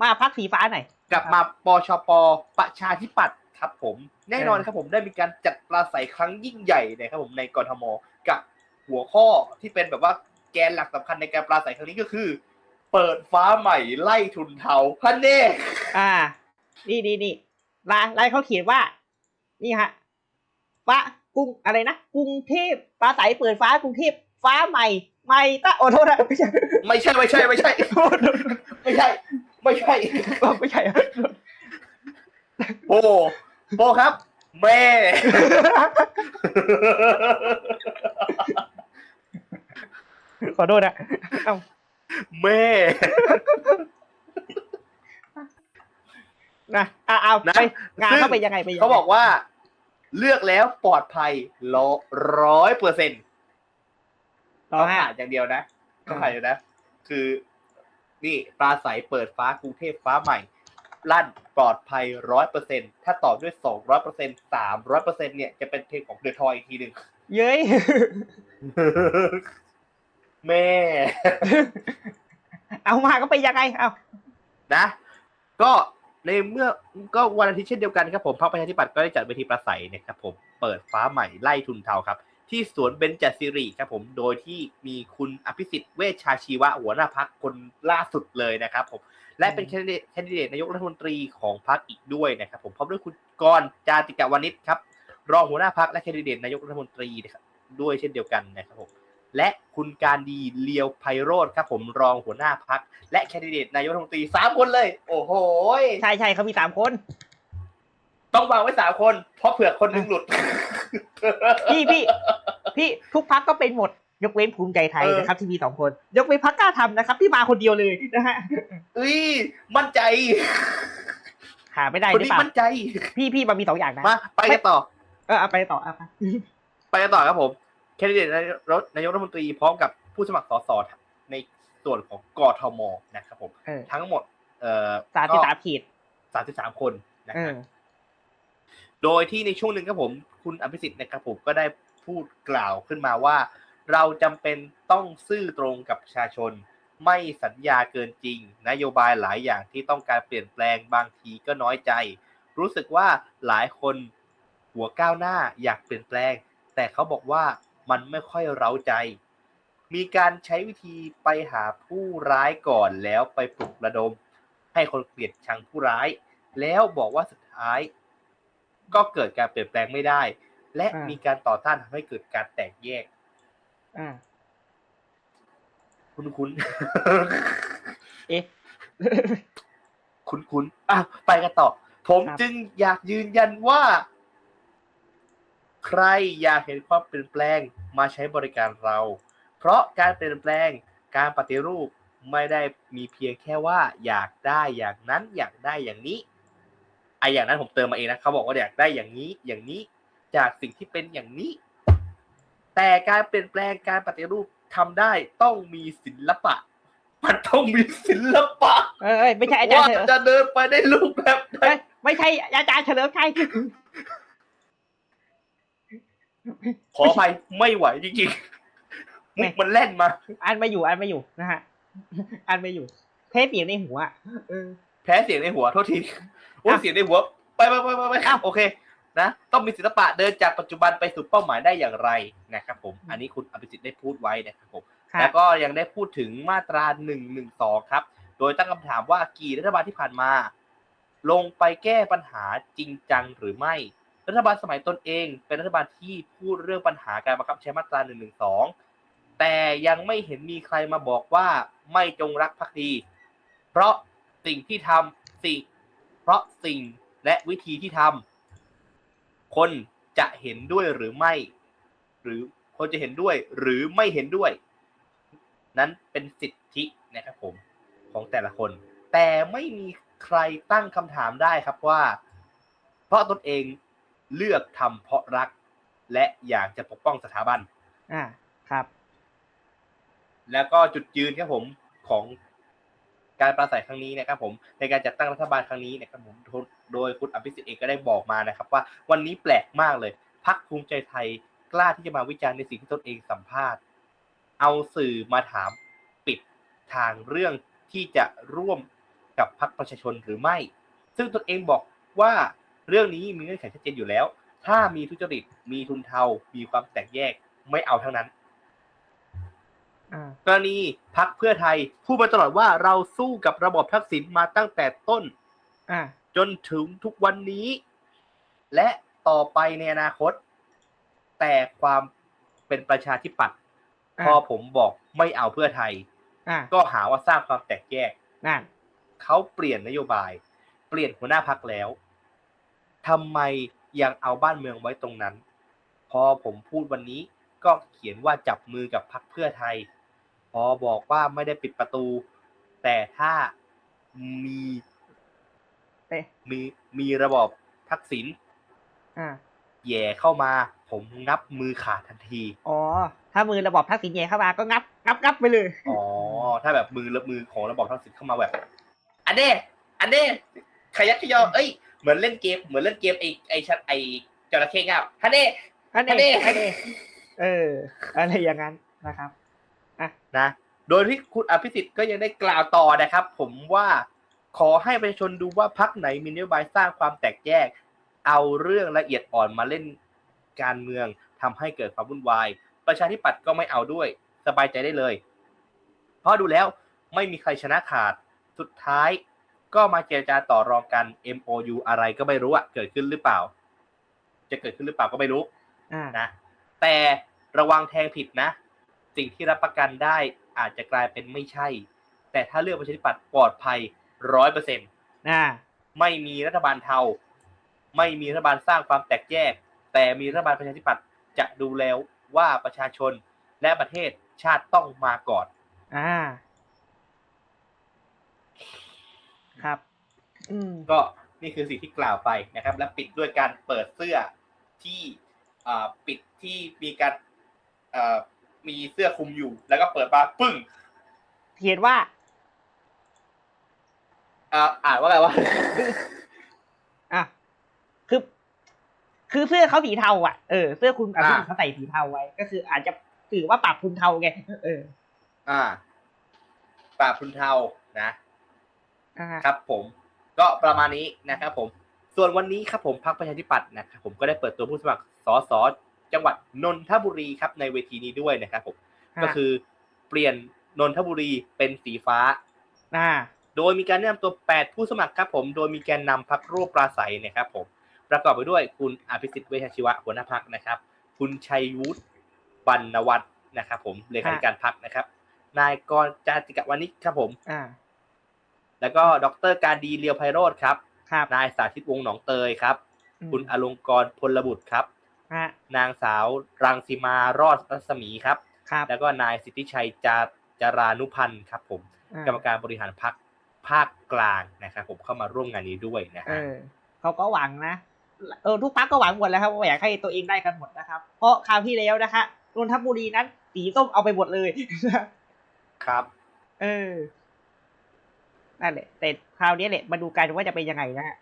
มาพักสีฟ้าหน่อย กลับมาปชปประชาธิปัตย์ครับผม แน่นอนครับผมได้มีการจัดปราศัยครั้งยิ่งใหญ่นะครับผมในกรทมกับหัวข้อที่เป็นแบบว่าแกนหลักสำคัญในการปราศัยครั้งนี้ก็คือ เปิดฟ้าใหม่ไล่ทุนเทาพันเน่อ่า นี่นี่นี่ลายลายเขาเขียนว่า นี่ฮะฟ้ากรุงอะไรนะกรุงเทพปราศัยเปิดฟ้ากรุงเทพฟ้าใหม่ใหม่ตะโอ้โทษนะไม่ใช่ ไม่ใช่ไม่ใช่ไม่ใช่ไม่ใช่ ไม่ใช่ ไม่ใช่โอ้โบครับ แม่ ขอโทษนะเอ้าแม่ นะอ่าเอานะ ไปงานซึ่งเขาเป็นยังไงไปยังไงเขาบอกว่า เลือกแล้วปลอดภัยร้อยเปอร์เซ็นต์ต่อต้องฮะ ผ่านอย่างเดียวนะต้องผ่านอย่างเดียวนะ คือ นี่ปลาใสเปิดฟ้ากรุงเทพฟ้าใหม่ ลั่นปลอดภัยร้อยเปอร์เซ็นถ้าตอบด้วยสองร้อยเปอร์เซ็นสามร้อยเปอร์เซ็นเนี่ยจะเป็นเพลงของเดอะทอยอีกทีหนึ่งเย้ยแม่ เอามาก็เป็นยังไงเอานะ ก็ในเมื่อก็วันอาทิตย์เช่นเดียวกันครับผมพรรคประชาธิปัตย์ก็ได้จัดเวทีประสัยนะครับผมเปิดฟ้าใหม่ไล่ทุนเทาครับ ที่สวนเบญจศิริครับผมโดยที่มีคุณอภิสิทธิ์เวชชาชีวะหัวหน้าพักคนล่าสุดเลยนะครับผมและเป็นแคนดิเดตแคนดิเดตนายกรัฐมนตรีของพรรคอีกด้วยนะครับผมพร้อมด้วยคุณกรณ์จาติกาวนิชครับรองหัวหน้าพักและแคนดิเดตนายกรัฐมนตรีนะครับด้วยเช่นเดียวกันนะครับผมและคุณการดีเลียวไพโรธครับผมรองหัวหน้าพักและแคนดิเดตนายกรัฐมนตรีสามคนเลย โอ้โหยใช่ใช่เขามีสามคน ต้องวางไว้สามคน เพราะเผื่อคนหนึงหลุด พี่พี่ พี่ทุกพักก็เป็นหมดยกเว้นภูมิใจไทยเออนะครับที่มีสองคน ยกเว้นพักกล้าทำนะครับ ที่มาคนเดียวเลยนะฮะเอ้ยมั่นใจหาไม่ได้คนหรือนี้เปล่ามั่นใจ พี่พี่มันมีสองอย่างนะมาไปกันต่อ เออเอาไปต่อเอาไปไปกันต่อครับผมแคนดิเดตนายกนายกรัฐมนตรีพร้อมกับผู้สมัครสสในส่วนของกทมนะครับผมเออทั้งหมด เอ่อสามสิบสามขีดสามสิบสามคนนะเอครัอบโดยที่ในช่วงหนึ่งครับผม คุณอภิสิทธิ์นะครับผมก็ได้ พูดกล่าวขึ้นมาว่า เราจำเป็นต้องซื่อตรงกับประชาชน ไม่สัญญาเกินจริง นโยบายหลายอย่างที่ต้องการเปลี่ยนแปลงบางทีก็น้อยใจ รู้สึกว่าหลายคนหัวก้าวหน้าอยากเปลี่ยนแปลง แต่เขาบอกว่ามันไม่ค่อยเร้าใจ มีการใช้วิธีไปหาผู้ร้ายก่อนแล้วไปปลุกระดม ให้คนเกลียดชังผู้ร้าย แล้วบอกว่าสุดท้าย ก็เกิดการเปลี่ยนแปลงไม่ได้ และมีการต่อต้านทำให้เกิดการแตกแยกอ่าคุ้นคุ้นเอ๊ะคุ้นคุ้นๆอะไปกันต่อ ผมครับจึงอยากยืนยันว่า ใครอยากเห็นความเปลี่ยนแปลงมาใช้บริการเรา เพราะการเปลี่ยนแปลงการปฏิรูปไม่ได้มีเพียงแค่ว่า อยากได้อย่างนั้นอยากได้อย่างนี้ไออย่างนั้นผมเติมมาเองนะเขาบอกว่าอยากได้อย่างนี้ อย่างนี้ จากสิ่งที่เป็นอย่างนี้ แต่การเปลี่ยนแปลงการปฏิรูปทำได้ต้องมีศิลปะ มันต้องมีศิลปะเออเอ้ยไม่ใช่อาจารย์ว่าเฉลิมจะเดินไปได้รูปแบบไหนเอ้ยไม่ใช่อาจารย์เฉลิมชัยขออภัยไม่ไหวจริงๆไม่มุกมันแล่นมาอ่านไม่อยู่อ่านไม่อยู่นะฮะอ่านไม่อยู่เทปเสียงในหัวอะเออแพ้เสียงในหัวโทษทีโอ้ยอะเสียงในหัว ไปไปไปไปไปอ้าวโอเค นะต้องมีศิลปะเดินจากปัจจุบันไปสู่เป้าหมายได้อย่างไรนะครับผมอันนี้คุณอภิสิทธิ์ได้พูดไว้นะครับผมครัแล้บวก็ยังได้พูดถึงมาตราหนึ่งหนึ่งสองครับ โดยตั้งคำถามว่ากี่รัฐบาลที่ผ่านมา ลงไปแก้ปัญหาจริงจังหรือไม่ รัฐบาลสมัยตนเอง เป็นรัฐบาลที่พูดเรื่องปัญหาการบังคับใช้มาตราหนึ่งหนึ่งสองแต่ยังไม่เห็นมีใครมาบอกว่าไม่จงรักภักดี เพราะสิ่งที่ทำสิ่งเพราะสิ่งและวิธีที่ทำ คนจะเห็นด้วยหรือไม่ หรือคนจะเห็นด้วยหรือไม่เห็นด้วย นั้นเป็นสิทธินะครับผมของแต่ละคน แต่ไม่มีใครตั้งคำถามได้ครับว่า เพราะตนเองเลือกทำเพราะรัก และอยากจะปกป้องสถาบัน อ่า ครับ แล้วก็จุดยืนครับผมของ การปราศัยครั้งนี้นะครับผมในการจัดตั้งรัฐบาลครั้งนี้นะครับผมโดยคุณอภิสิทธิ์เองก็ได้บอกมานะครับว่าวันนี้แปลกมากเลยพักภูมิใจไทยกล้าที่จะมาวิจารณ์ในสิ่งที่ตนเองสัมภาษณ์ เอาสื่อมาถามปิดทางเรื่องที่จะร่วมกับพรรคประชาชนหรือไม่ ซึ่งตนเองบอกว่าเรื่องนี้มีเงื่อนไขชัดเจนอยู่แล้ว ถ้ามีทุจริต มีทุนเทา มีความแตกแยก ไม่เอาทั้งนั้น กรณีพักเพื่อไทยพูดมาตลอดว่าเราสู้กับระบบทักษิณมาตั้งแต่ต้นอ่าจนถึงทุกวันนี้ และต่อไปในอนาคต แต่ความเป็นประชาธิปัตย์พอผมบอกไม่เอาเพื่อไทยอ่าก็หาว่าสร้างความแตกแยกนั่นเขาเปลี่ยนนโยบาย เปลี่ยนหัวหน้าพักแล้วทำไมยังเอาบ้านเมืองไว้ตรงนั้น พอผมพูดวันนี้ก็เขียนว่าจับมือกับพักเพื่อไทยพ อบอกว่าไม่ได้ปิดประตู แต่ถ้ามีเอ๊ะมีมีระบอบทักษิณอ่าแหย่เข้ามา ผมงับมือขาดทันที อ๋อ ถ้ามือระบอบทักษิณแย่เข้ามาก็งับ งับงับไปเลย อ๋อ ถ้าแบบมือละมือของระบอบทักษิณเข้ามาแบบ อันเด้อันเด้ขยักขยอเอ้ย เหมือนเล่นเกม เหมือนเล่นเกมไอไอชัดไอจระเข้เง่าฮันเด้อันอันนี้นี้อันนี้เออ อะไรอย่างนั้นนะครับ นะ โดยที่คุณอภิสิทธิ์ก็ยังได้กล่าวต่อนะครับ ผมว่าขอให้ประชาชนดูว่าพักไหนมีนโยบายสร้างความแตกแยก เอาเรื่องละเอียดอ่อนมาเล่นการเมืองทำให้เกิดความวุ่นวาย ประชาธิปัตย์ก็ไม่เอาด้วย สบายใจได้เลย เพราะดูแล้วไม่มีใครชนะขาดสุดท้ายก็มาเจรจาต่อรองกัน MOU อะไรก็ไม่รู้อะเกิดขึ้นหรือเปล่า จะเกิดขึ้นหรือเปล่าก็ไม่รู้อ่านะแต่ระวังแทงผิดนะ สิ่งที่รับประกันได้อาจจะกลายเป็นไม่ใช่ แต่ถ้าเลือกประชาธิปัตย์ปลอดภัยร้อยเปอร์เซ็นอ่าไม่มีรัฐบาลเทา ไม่มีรัฐบาลสร้างความแตกแยก แต่มีรัฐบาลประชาธิปัตย์จะดูแล้วว่าประชาชนและประเทศชาติต้องมาก่อนอ่า ครับ อืมก็นี่คือสิ่งที่กล่าวไปนะครับ และปิดด้วยการเปิดเสื้อที่อ่าปิดที่มีการอ่า มีเสื้อคลุมอยู่ แล้วก็เปิดมาปึ้งเขียนว่า อ่าอ่านว่าไงวะ อะ คือ คือเสื้อเขาสีเทาอะ เออ เสื้อคุณอภิสิทธิ์อ่าเขาใส่สีเทาไว้ ก็คืออาจจะถือว่าปรับทุนเทาไง เออ อ่าปราบทุนเทานะ อ่า ครับผมก็ประมาณนี้นะครับผมส่วนวันนี้ครับผมพรรคประชาธิปัตย์นะครับผมก็ได้เปิดตัวผู้สมัครสส จังหวัดนนทบุรีครับในเวทีนี้ด้วยนะครับผมก็คือเปลี่ยนนนทบุรีเป็นสีฟ้าอ่าโดยมีการแนะนำตัว 8 ผู้สมัครครับผม โดยมีแกนนำพักร่วมปราศัยนะครับผม ประกอบไปด้วยคุณอภิสิทธิ์เวชชีวะหัวหน้าพักนะครับ คุณชัยวุฒิบรรณวัฒน์นะครับ ผมเลขาธิการพักนะครับ นายกรจาติกวานิชครับผมอ่าแล้วก็ดรการดีเลียวไพโรธครับครับนายสาธิตวงศ์หนองเตยครับอืมคุณอลงกรณ์พลบุตรครับ ฮะนางสาวรังสีมารอดรัศมีครับ ครับ แล้วก็นายสิทธิชัยจาจารานุพันธ์ครับ ผม อ่ากรรมการบริหารพักภาคกลางนะครับผมเข้ามาร่วมงานนี้ด้วยนะเอฮะอเขาก็หวังนะเออทุกพักก็หวังหมดแล้วครับว่าอยากให้ตัวเองได้กันหมดนะครับ เพราะคราวที่แล้วนะคะนนทบุรีนั้นสีส้มเอาไปหมดเลย ครับ เออนั่นแหละแต่คราวนี้แหละมาดูกันว่าจะเป็นยังไงนะฮะ